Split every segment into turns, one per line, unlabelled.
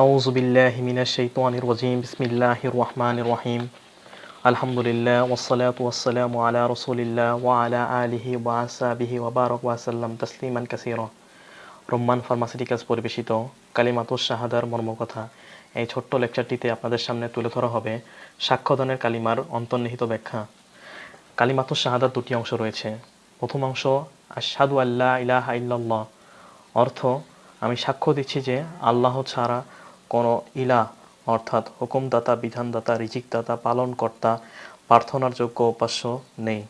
আউযু বিল্লাহি মিনাশ শাইতানির রাজিম, বিসমিল্লাহির রহমানির রহিম। আলহামদুলিল্লাহ, ওয়াসসালাতু ওয়াসসালামু আলা রাসূলিল্লাহ ওয়া আলা আলিহি ওয়া আসহাবিহি ওয়া বারাক ওয়া সাল্লাম তাসলিমান কাসীরা। রোম্মান ফার্মাসিউটিক্যালস পরিবেশিত কালিমাতুস শাহাদার মর্মকথা। এই ছোট্ট লেকচারটিতে আপনাদের সামনে তুলে ধরা হবে সাক্ষ্যদানের কালিমার অন্তর্নিহিত ব্যাখ্যা। কালিমাতুস শাহাদার দুটি অংশ রয়েছে। প্রথম অংশ, আশহাদু আল্লাহ ইলাহ ইল্লাল্লাহ। অর্থ, আমি সাক্ষ্য দিচ্ছি যে আল্লাহ ছাড়া কোনো ইলা, অর্থাৎ হুকুমদাতা, বিধানদাতা, রিজিকদাতা, পালনকর্তা, প্রার্থনার যোগ্য উপাস্য নেই।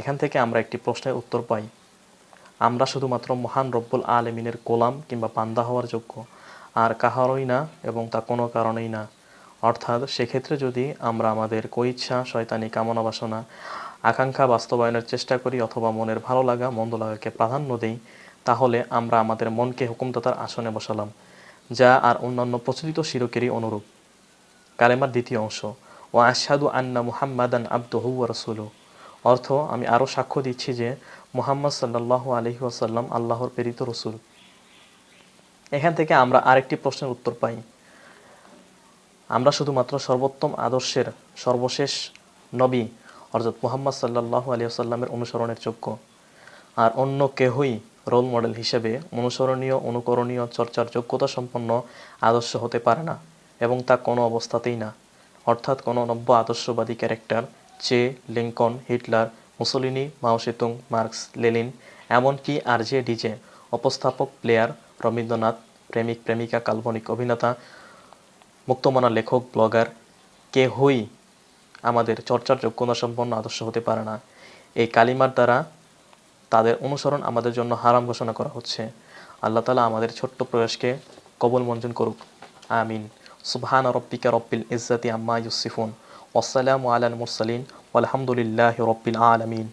এখান থেকে আমরা একটি প্রশ্নের উত্তর পাই। আমরা শুধুমাত্র মহান রব্বুল আলমিনের গোলাম কিংবা পান্দা হওয়ার যোগ্য, আর কাহারই না এবং তা কোনো কারণেই না। অর্থাৎ সেক্ষেত্রে যদি আমরা আমাদের কৈচ্ছা শয়তানি কামনা বাসনা আকাঙ্ক্ষা বাস্তবায়নের চেষ্টা করি অথবা মনের ভালো লাগা, মন্দ লাগাকে প্রাধান্য দিই, তাহলে আমরা আমাদের মনকে হুকুমদাতার আসনে বসালাম। যা আর অন্যান্য প্রচলিত শিরকেরই অনুরূপ। কালেমার দ্বিতীয় অংশ ও আশাদু আন্না মুহাম্মাদান আব্দহু রাসূলু অর্থ, আমি আরও সাক্ষ্য দিচ্ছি যে মুহাম্মদ সাল্লাল্লাহু আলহি ওয়াসাল্লাম আল্লাহর প্রেরিত রসুল। এখান থেকে আমরা আরেকটি প্রশ্নের উত্তর পাই। আমরা শুধুমাত্র সর্বোত্তম আদর্শের সর্বশেষ নবী অর্থাৎ মুহাম্মদ সাল্লাল্লাহু আলিয়া সাল্লামের অনুসরণের যোগ্য। আর অন্য কেহই রোল মডেল হিসেবে অনুসরণীয়, অনুকরণীয়, চর্চার যোগ্যতা সম্পন্ন আদর্শ হতে পারে না এবং তা কোনো অবস্থাতেই না। অর্থাৎ কোনো নব্য আদর্শবাদী character, Che, Lincoln, Hitler, Mussolini Mao Zedong Marx Lenin এমনকি আর জে ডিজে উপস্থাপক প্লেয়ার রবীন্দ্রনাথ, প্রেমিক, প্রেমিকা, কাল্পনিক অভিনেতা, মুক্তমানা লেখক, ব্লগার কেহই আমাদের চর্চার যোগ্যতা সম্পন্ন আদর্শ হতে পারে না। এই কালিমার দ্বারা তাদের অনুসরণ আমাদের জন্য হারাম ঘোষণা করা হচ্ছে। আল্লাহ তালা আমাদের ছোট্ট প্রয়াসকে কবল মঞ্জুর করুক। আমিন। সুবহান রব্বিকা রব্বিল ইজ্জাতি আম্মা ইউসিফুন। ওসালাম আলাল মুরসালিন। আলহামদুলিল্লাহ রব্বিল আলমিন।